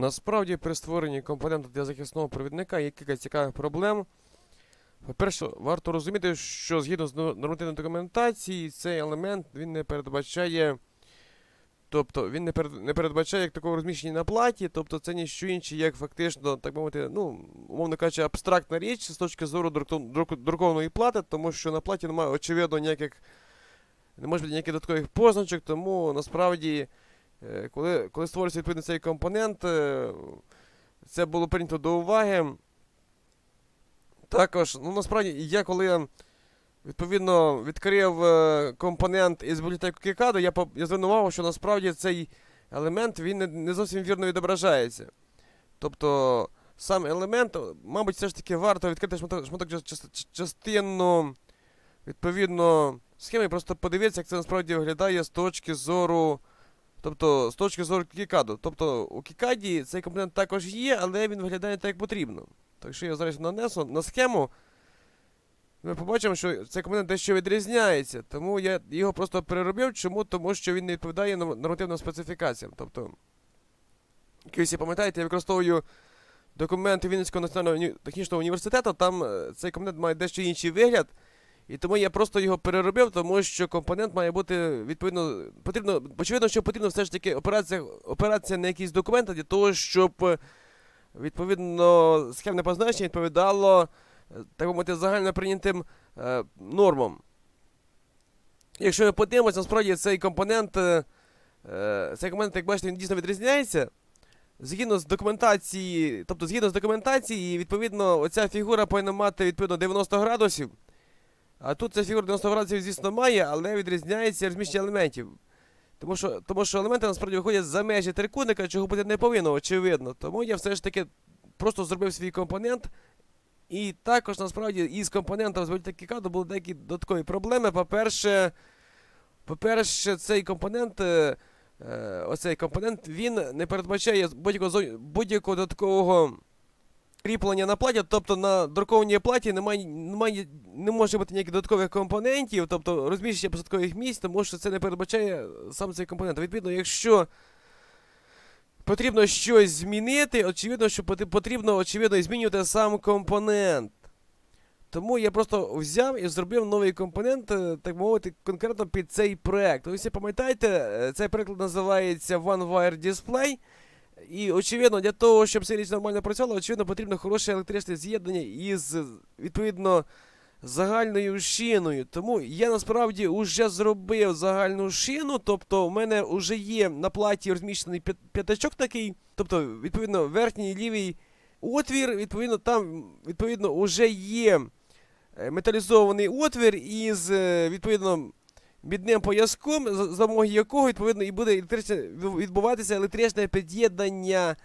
Насправді при створенні компоненту для захисного провідника є кілька цікавих проблем. По-перше, варто розуміти, що згідно з нор- нормативної документації, цей елемент він не передбачає. Тобто він не, не передбачає як такого розміщення на платі, тобто це ніщо інше, як фактично, так мовити, ну, умовно кажучи, абстрактна річ з точки зору друкованої плати, тому що на платі немає, очевидно, ніяких не може бути ніяких додаткових позначок, тому насправді, коли, коли створюється відповідно цей компонент, е, це було прийнято до уваги. Також, ну насправді, я коли відповідно відкрив е, компонент із бібліотеки Kikado, я, я звернув увагу, що насправді цей елемент він не, не зовсім вірно відображається. Тобто, сам елемент, мабуть, все ж таки варто відкрити шматок, шматок ча- ча- частину відповідно схеми, просто подивитися, як це насправді виглядає з точки зору. Тобто, з точки зору Кікаду. Тобто у Кікаді цей компонент також є, але він виглядає так, як потрібно. Так що я зараз нанесу на схему. Ми побачимо, що цей компонент дещо відрізняється. Тому я його просто переробив. Чому? Тому що він не відповідає нормативним специфікаціям. Тобто, як ви пам'ятаєте, я використовую документи Вінницького національного технічного університету, там е, цей компонент має дещо інший вигляд. І тому я просто його переробив, тому що компонент має бути відповідно. Потрібно, очевидно, що потрібно все ж таки операція, операція на якісь документи для того, щоб е, відповідно схемне позначення відповідало е, так мовити, загально прийнятим е, нормам. Якщо ми подивимося, насправді цей компонент, е, е, цей компонент, як бачите, він дійсно відрізняється. Згідно з документації, тобто згідно з документації, відповідно, оця фігура повинна мати відповідно 90 градусів. А тут ця фігура 90 градусів, звісно, має, але відрізняється розміщення елементів. Тому що, тому що елементи насправді виходять за межі трикутника, чого бути не повинно, очевидно. Тому я все ж таки просто зробив свій компонент. І також насправді із компонентом з Kikado були деякі додаткові проблеми. По-перше, по-перше, цей компонент, е, е, оцей компонент, він не передбачає будь-якого будь-якого додаткового кріплення на платі, тобто на друкованій платі немає, немає, не може бути ніяких додаткових компонентів, тобто розміщення посадкових місць, тому що це не передбачає сам цей компонент. Відповідно, якщо потрібно щось змінити, очевидно, що потрібно очевидно змінювати сам компонент. Тому я просто взяв і зробив новий компонент, е, так мовити, конкретно під цей проект. Ви пам'ятаєте, е, цей приклад називається One Wire Display. І очевидно, для того, щоб ця річ нормально працювала, очевидно, потрібно хороше електричне з'єднання із, відповідно, загальною шиною. Тому я насправді вже зробив загальну шину, тобто в мене вже є на платі розміщений п'ят- п'ятачок такий, тобто, відповідно, верхній лівий отвір, відповідно, там, відповідно, вже є е, металізований отвір із, е, відповідно, мідним пояском, за допомогою якого, відповідно, і буде відбуватися електричне під'єднання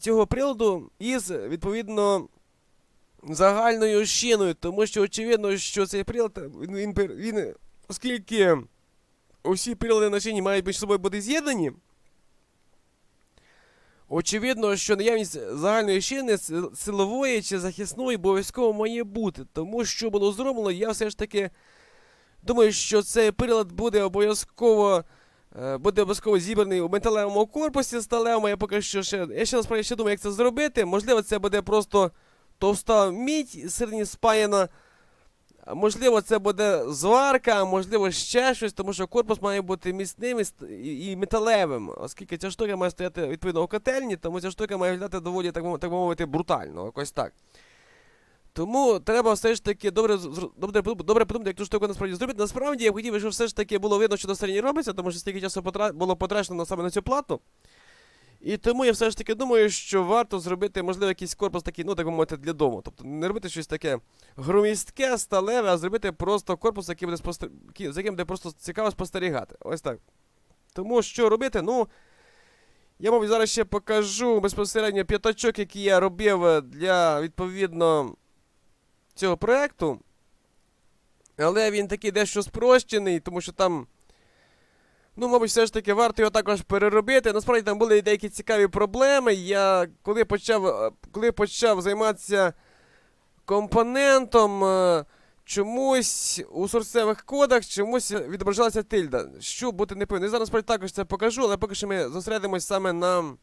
цього приладу із, відповідно, загальною шиною, тому що очевидно, що цей прилад, він, він, він, оскільки усі прилади на шині мають між собою бути з'єднані, очевидно, що наявність загальної шини силової чи захисної обов'язково має бути. Тому що було зроблено, я все ж таки думаю, що цей прилад буде обов'язково. е, Буде обов'язково зібраний у металевому корпусі сталевому. Я поки що ще. Я ще насправді ще думаю, як це зробити. Можливо, це буде просто товста мідь середні спаяна. Можливо, це буде зварка, можливо ще щось, тому що корпус має бути міцним і, металевим, оскільки ця штука має стояти відповідно у котельні, тому ця штука має виглядати доволі, так, так би мовити, брутально, якось так. Тому треба все ж таки добре, добре, добре подумати, як ту штуку насправді зробити. Насправді я б хотів, щоб все ж таки було видно, що на стороні робиться, тому що стільки часу потра... було потрачено саме на цю плату. І тому я все ж таки думаю, що варто зробити, можливо, якийсь корпус такий, ну так би мовити, для дому. Тобто не робити щось таке громістке, сталеве, а зробити просто корпус, який буде спостер... який- з яким буде просто цікаво спостерігати. Ось так. Тому що робити, ну. Я, мабуть, зараз ще покажу безпосередньо п'ятачок, який я робив е, для відповідно цього проекту. Але він такий дещо спрощений, тому що там. Ну, мабуть, все ж таки варто його також переробити. Насправді там були деякі цікаві проблеми. Я коли почав, е, коли почав займатися компонентом, е, чомусь у сорцевих кодах чомусь відображалася тильда. Що бути не повинно. Я зараз насправді також це покажу, але поки що ми зосередимось саме на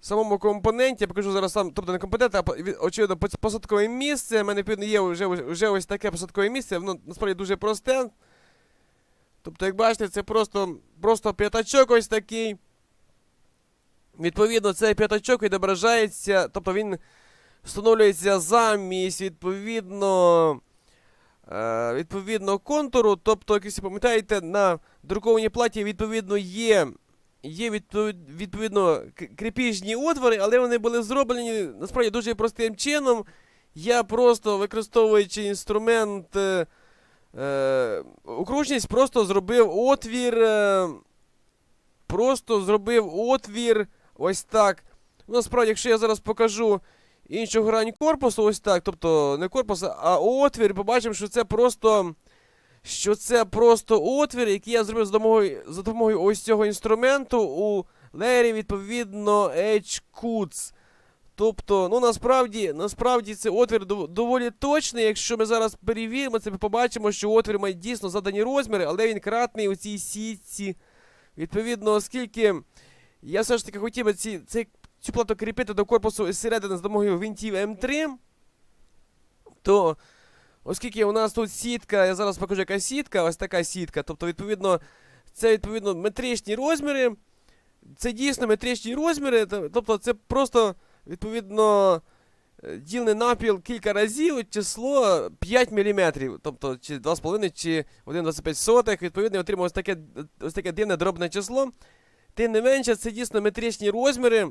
самому компоненті, я покажу зараз сам, тобто не компонент, а очевидно посадкове місце. У мене відповідно є вже, вже ось таке посадкове місце, воно насправді дуже просте. Тобто, як бачите, це просто, просто п'ятачок ось такий. Відповідно, цей п'ятачок відображається, тобто він встановлюється замість, відповідно, е, відповідно контуру. Тобто, як ви пам'ятаєте, на друкованій платі, відповідно, є, є відповідно кріпіжні отвори, але вони були зроблені насправді дуже простим чином. Я просто використовуючи інструмент е, е, окружність, просто зробив отвір. Е, просто зробив отвір ось так. Насправді, якщо я зараз покажу іншу грань корпусу, ось так, тобто не корпус, а отвір, побачимо, що це просто. Що це просто отвір, який я зробив за допомогою, за допомогою ось цього інструменту у леєрі, відповідно, HQTS. Тобто, ну насправді, насправді це отвір дов- доволі точний. Якщо ми зараз перевіримо це, побачимо, що отвір має дійсно задані розміри, але він кратний у цій сітці. Відповідно, оскільки я все ж таки хотів би ці, цей, цю плату кріпити до корпусу із середини з допомогою гвинтів М3, то оскільки у нас тут сітка, я зараз покажу, яка сітка, ось така сітка. Тобто, відповідно, це відповідно метричні розміри. Це дійсно метричні розміри. Тобто, це просто відповідно е, ділене напіл кілька разів, число 5 мм. Тобто, чи 2,5, чи 1,25. Відповідно, отримав ось таке, ось таке дивне дробне число. Тим не менше, це дійсно метричні розміри.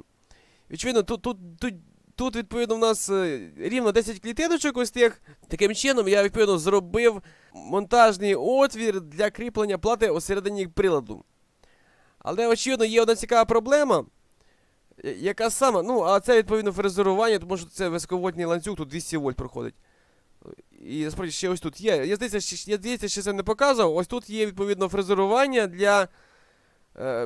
Відповідно, тут, тут, тут, тут відповідно, в нас е, рівно 10 клітиночок ось тих. Таким чином, я відповідно зробив монтажний отвір для кріплення плати усередині приладу. Але, очевидно, є одна цікава проблема. Яка саме, ну, а це відповідно фрезерування, тому що це високовольтний ланцюг, тут 200 вольт проходить. І насправді ще ось тут є. Я здається, ще, я здається, ще це не показував. Ось тут є відповідно фрезерування для е,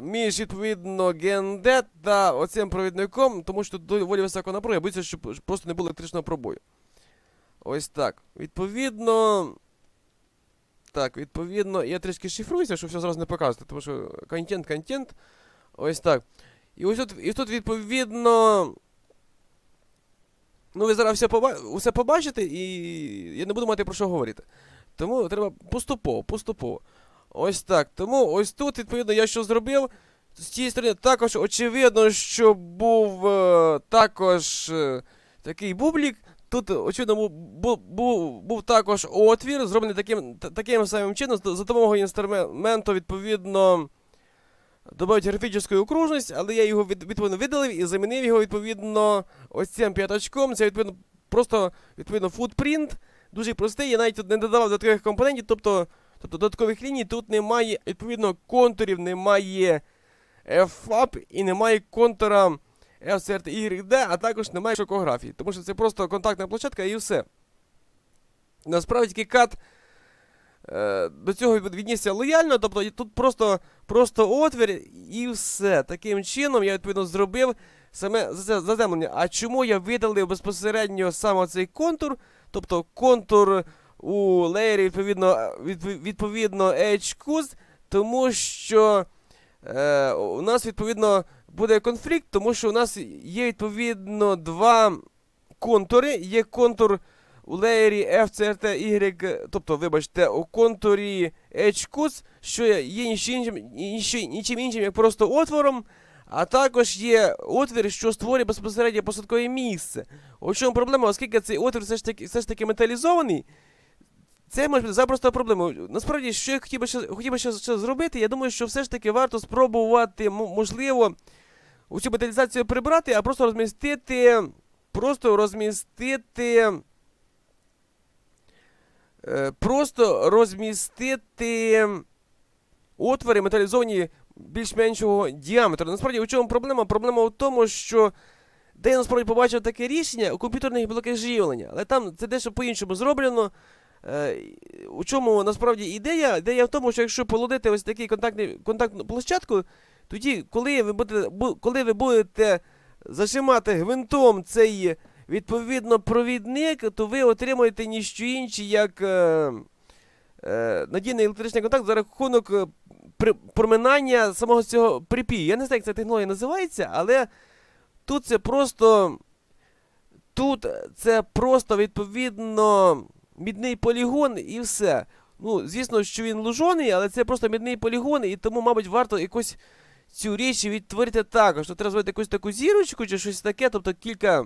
між відповідно ГНД та оцим провідником, тому що доволі висока напруга, боюся, щоб просто не було електричного пробою. Ось так. Відповідно. Так, відповідно, я трішки шифруюся, щоб все зразу не показувати, тому що контент, контент. Ось так. І ось тут, і тут відповідно. Ну, ви зараз все, поба... все побачите, і я не буду мати про що говорити. Тому треба поступово, поступово. Ось так. Тому ось тут, відповідно, я що зробив. З цієї сторони також очевидно, що був е, також е, такий бублік. Тут, очевидно, був, був, був, також отвір, зроблений таким, таким самим чином, за допомогою інструменту, відповідно, додати графічну окружність, але я його від, відповідно видалив і замінив його, відповідно, ось цим п'ятачком. Це, відповідно, просто, відповідно, футпринт. Дуже простий, я навіть тут не додавав додаткових компонентів, тобто, тобто додаткових ліній тут немає, відповідно, контурів, немає FAP і немає контура FCRT-YD, а також немає шокографії, тому що це просто контактна площадка і все. Насправді кікат е, до цього віднісся лояльно, тобто тут просто, просто отвір і все. Таким чином я відповідно зробив саме за- за- заземлення. А чому я видалив безпосередньо саме цей контур? Тобто контур у леєрі відповідно, відпов- відповідно HQs, тому що е, у нас відповідно буде конфлікт, тому що у нас є відповідно два контури. Є контур у леєрі FCRT-Y, тобто, вибачте, у контурі HQs, що є нічим іншим, нічим іншим, як просто отвором. А також є отвір, що створює безпосередньо посадкове місце. У чому проблема, оскільки цей отвір все ж таки, все ж таки металізований, це може бути запросто проблема. Насправді, що я хотів би ще, хотів би ще, ще зробити, я думаю, що все ж таки варто спробувати, можливо, цю металізацію прибрати, а просто розмістити. Просто розмістити. Е, просто розмістити отвори металізовані більш-меншого діаметру. Насправді, у чому проблема? Проблема в тому, що де я насправді побачив таке рішення у комп'ютерних блоках живлення, але там це дещо по-іншому зроблено. Е, у чому насправді ідея? Ідея в тому, що якщо полудити ось такий контактний, контактну площадку, тоді, коли ви будете, бу- коли ви будете зажимати гвинтом цей відповідно провідник, то ви отримуєте ніщо інше, як е, е, надійний електричний контакт за рахунок е, при, проминання самого цього припію. Я не знаю, як ця технологія називається, але тут це просто. Тут це просто відповідно мідний полігон і все. Ну, звісно, що він лужоний, але це просто мідний полігон, і тому, мабуть, варто якось цю річ відтворити також. Тут треба зробити якусь таку зірочку чи щось таке, тобто кілька.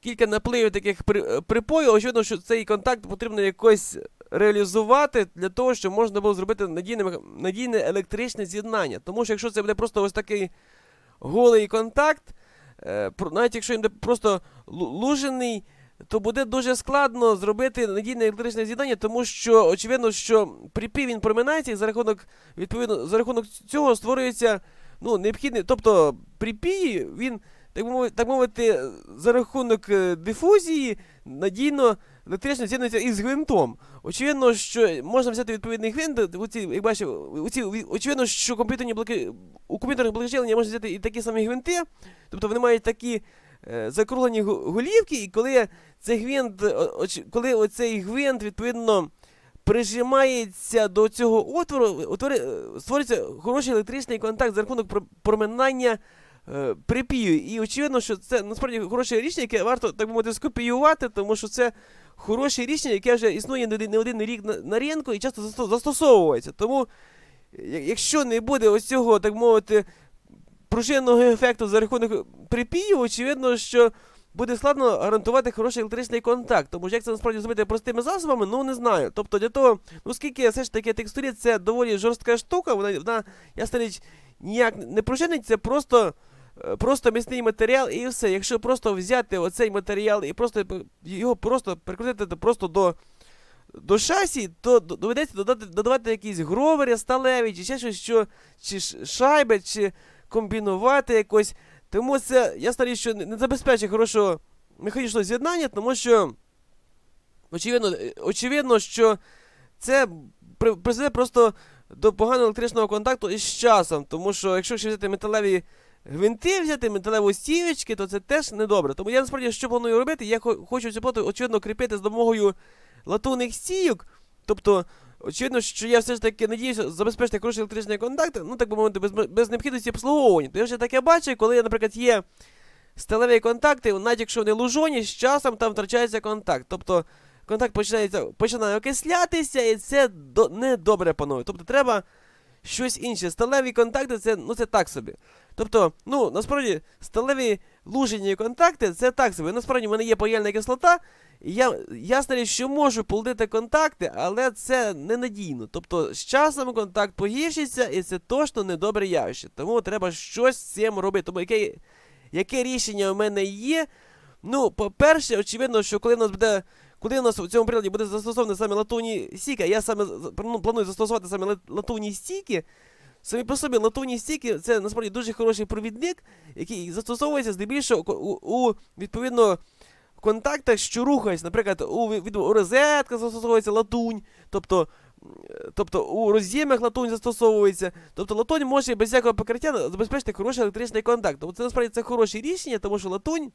Кілька напливів таких при, припоїв. Очевидно, що цей контакт потрібно якось реалізувати для того, щоб можна було зробити надійне, надійне електричне з'єднання. Тому що якщо це буде просто ось такий голий контакт, е, навіть якщо він буде просто лужений, то буде дуже складно зробити надійне електричне з'єднання, тому що очевидно, що припів він проминається, і за рахунок, відповідно, за рахунок цього створюється ну, необхідний. Тобто припій, він, так мовити, так мовити, за рахунок е, дифузії надійно електрично з'єднується із гвинтом. Очевидно, що можна взяти відповідний гвинт, у ці, як бачите, у ці, очевидно, що комп'ютерні блоки, у комп'ютерних живлення можна взяти і такі самі гвинти, тобто вони мають такі закруглені голівки, і коли цей гвинт, коли оцей гвинт, відповідно, прижимається до цього отвору, утвори, е, створюється хороший електричний контакт за рахунок пр- проминання е, припію. І очевидно, що це насправді хороше рішення, яке варто так би мовити скопіювати, тому що це хороше рішення, яке вже існує не один рік на, на ринку і часто застосовується. Тому, якщо не буде ось цього, так мовити, пружинного ефекту за рахунок припію, очевидно, що буде складно гарантувати хороший електричний контакт. Тому що як це насправді зробити простими засобами, ну не знаю. Тобто для того, ну оскільки все ж таки текстурі це доволі жорстка штука, вона, вона ясна річ, ніяк не пружинить, це просто. е, Просто міцний матеріал і все. Якщо просто взяти оцей матеріал і просто його просто прикрутити просто до, до шасі, то доведеться додати, додавати якісь гровери сталеві, чи ще щось, що, чи шайби, чи комбінувати якось. Тому це ясна річ, що не забезпечує хорошого механічного з'єднання, тому що очевидно, е, очевидно що це призведе просто до поганого електричного контакту із часом. Тому що якщо ще взяти металеві гвинти, взяти металеві стівочки, то це теж недобре. Тому я насправді що планую робити, я хочу цю плату, очевидно, кріпити з допомогою латунних стійок. Тобто, очевидно, що я все ж таки надіюся забезпечити хороший електричний контакт, ну так би мовити, без, без необхідності обслуговування. То я вже таке бачу, коли, наприклад, є сталеві контакти, навіть якщо вони лужоні, з часом там втрачається контакт. Тобто контакт починається, починає окислятися, і це до, не добре, панове. Тобто треба щось інше. Сталеві контакти це, ну, це так собі. Тобто, ну, насправді, сталеві лужені контакти це так собі. Насправді в мене є паяльна кислота, я ясно, що можу полудити контакти, але це ненадійно. Тобто, з часом контакт погіршиться, і це точно недобре явище. Тому треба щось з цим робити. Тому яке, яке рішення у мене є? Ну, по-перше, очевидно, що коли в нас буде. Коли у нас у цьому приладі буде застосовані саме латунні стійки, а я саме ну, планую застосувати саме ла- латунні стійки, самі по собі латунні стійки це насправді дуже хороший провідник, який застосовується здебільшого у, у відповідно контактах, що рухаються. Наприклад, у, від, у розетках застосовується латунь, тобто, тобто у роз'ємах латунь застосовується. Тобто латунь може без всякого покриття забезпечити хороший електричний контакт. Тому це насправді це хороше рішення, тому що латунь.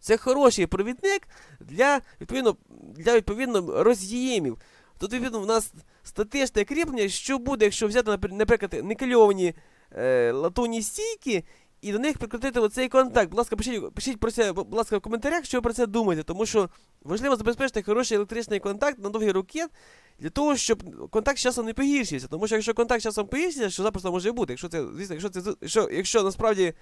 Це хороший провідник для відповідно, для відповідно роз'ємів. Тут відповідно в нас статичне кріплення, що буде, якщо взяти, наприклад, никельовані е, латунні стійки і до них прикрутити оцей контакт. Будь ласка, пишіть, пишіть про це, будь ласка, в коментарях, що ви про це думаєте, тому що важливо забезпечити хороший електричний контакт на довгі роки для того, щоб контакт з часом не погіршився. Тому що якщо контакт з часом погіршиться, що запросто може бути, якщо це, звісно, якщо це якщо, якщо насправді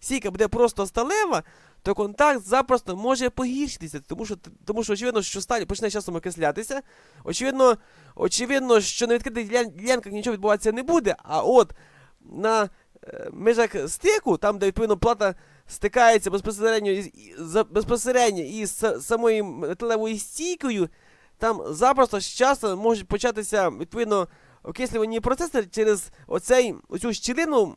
стійка буде просто сталева, то контакт запросто може погіршитися, тому що, тому що очевидно, що сталь почне часом окислятися. Очевидно, очевидно, що на відкритих ділянках нічого відбуватися не буде, а от на межах стику, там, де відповідно плата стикається безпосередньо із, безпосередньо із самою металевою стійкою, там запросто з часом можуть початися відповідно окислювані процеси через оцей, оцю щілину.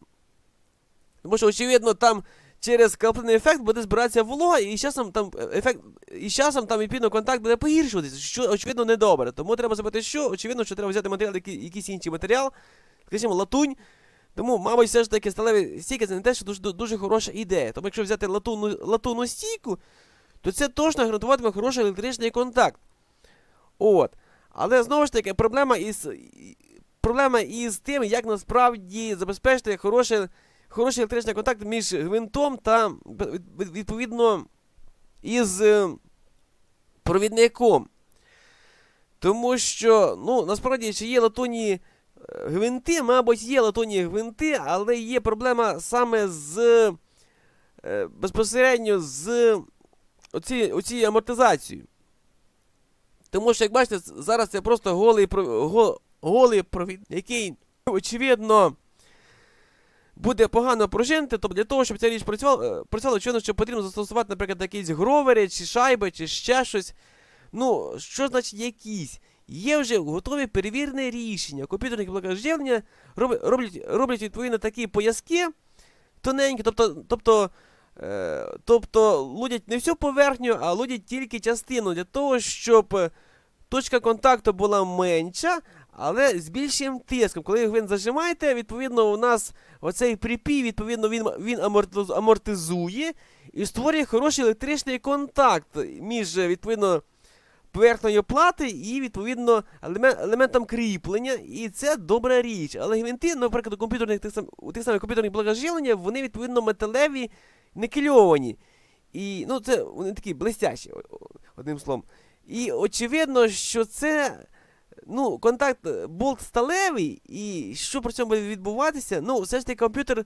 Тому що, очевидно, там через капельний ефект буде збиратися волога, і з часом там е, ефект, і з часом там відповідно контакт буде погіршуватися, що очевидно недобре. Тому треба зробити що? Очевидно, що треба взяти матеріал, який, якийсь інший матеріал, скажімо, латунь. Тому, мабуть, все ж таки сталеві стійки це не те, що дуже, дуже хороша ідея. Тому якщо взяти латунну, латунну стійку, то це точно гарантуватиме хороший електричний контакт. От. Але знову ж таки, проблема із, проблема із тим, як насправді забезпечити хороший, хороший електричний контакт між гвинтом та відповідно із е, провідником. Тому що, ну, насправді, чи є латунні гвинти, мабуть, є латунні гвинти, але є проблема саме з е, безпосередньо з оці, оцією амортизацією. Тому що, як бачите, зараз це просто голий, го- голий провід, який, очевидно, буде погано пружинити, тобто для того, щоб ця річ працювала, е, працювала, очевидно, що потрібно застосувати, наприклад, якісь гровери, чи шайби, чи ще щось. Ну, що значить якісь? Є вже готові перевірені рішення. Комп'ютерних блоках роблять, роблять, відповідно такі пояски тоненькі, тобто, тобто, е, тобто лудять не всю поверхню, а лудять тільки частину для того, щоб е, точка контакту була менша, але з більшим тиском. Коли ви зажимаєте, відповідно, у нас оцей припій, відповідно, він, він амортизує і створює хороший електричний контакт між, відповідно, поверхнею плати і, відповідно, елемент, елементом кріплення, і це добра річ. Але гвинти, наприклад, у комп'ютерних тих, сам, у тих самих комп'ютерних блоках вони, відповідно, металеві, никельовані. І, ну, це вони такі блестящі, одним словом. І очевидно, що це. Ну, контакт е, болт сталевий, і що при цьому буде відбуватися? Ну, все ж таки комп'ютер.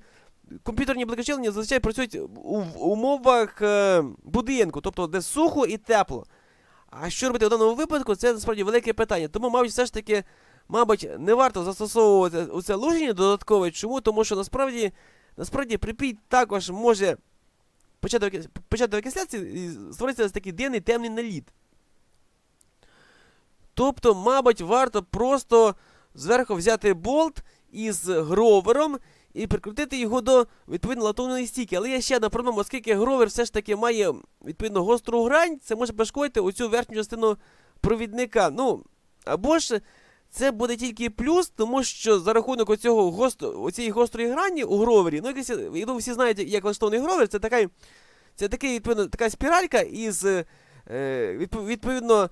Комп'ютерні блокочелення зазвичай працюють у, в умовах е, будинку, тобто де сухо і тепло. А що робити в даному випадку, це насправді велике питання. Тому, мабуть, все ж таки, мабуть, не варто застосовувати у це луження додаткове. Чому? Тому що насправді, насправді припій також може почати, викис- почати і створиться ось такий дивний темний наліт. Тобто, мабуть, варто просто зверху взяти болт із гровером і прикрутити його до відповідно латунної стійки. Але є ще одна проблема, оскільки гровер все ж таки має відповідно гостру грань, це може пошкодити оцю верхню частину провідника. Ну, або ж це буде тільки плюс, тому що за рахунок оцього гостро, оцієї гострої грані у гровері, ну, якось, я думаю, всі знають, як влаштований гровер, це така, це такий, відповідно, така спіралька із е, відповідно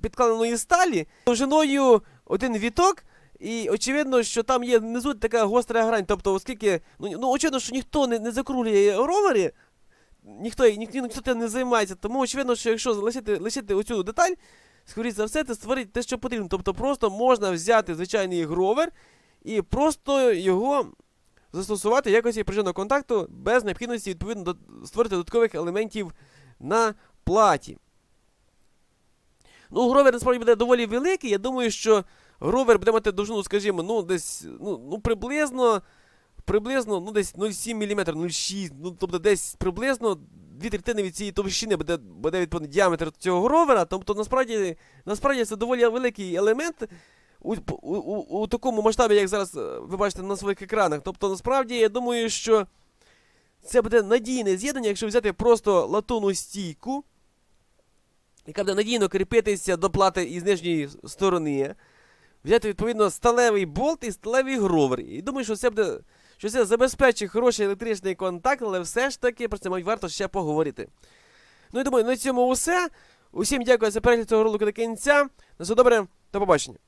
підкаленої сталі довжиною один віток. І очевидно, що там є внизу така гостра грань. Тобто, оскільки, ну, ну очевидно, що ніхто не, не закруглює ровери, ніхто, ніхто, ніхто тим не займається. Тому очевидно, що якщо лишити, лишити оцю деталь, скоріше за все, це створить те, що потрібно. Тобто просто можна взяти звичайний гровер і просто його застосувати в якості пружинного контакту без необхідності відповідно до, створити додаткових елементів на платі. Ну, гровер насправді буде доволі великий. Я думаю, що гровер буде мати довжину, скажімо, ну, десь, ну, ну приблизно, приблизно, ну, десь 0,7 мм, 0,6, ну, тобто десь приблизно дві третини від цієї товщини буде, буде відповідно діаметр цього гровера. Тобто, насправді, насправді це доволі великий елемент у, у, у, у такому масштабі, як зараз е, ви бачите на своїх екранах. Тобто, насправді, я думаю, що це буде надійне з'єднання, якщо взяти просто латунну стійку, яка буде надійно кріпитися до плати із нижньої сторони. Взяти, відповідно, сталевий болт і сталевий гровер. І думаю, що це буде. Що це забезпечить хороший електричний контакт, але все ж таки про це мабуть, варто ще поговорити. Ну і думаю, на цьому все. Усім дякую за перегляд цього ролику до кінця. На все добре, до побачення.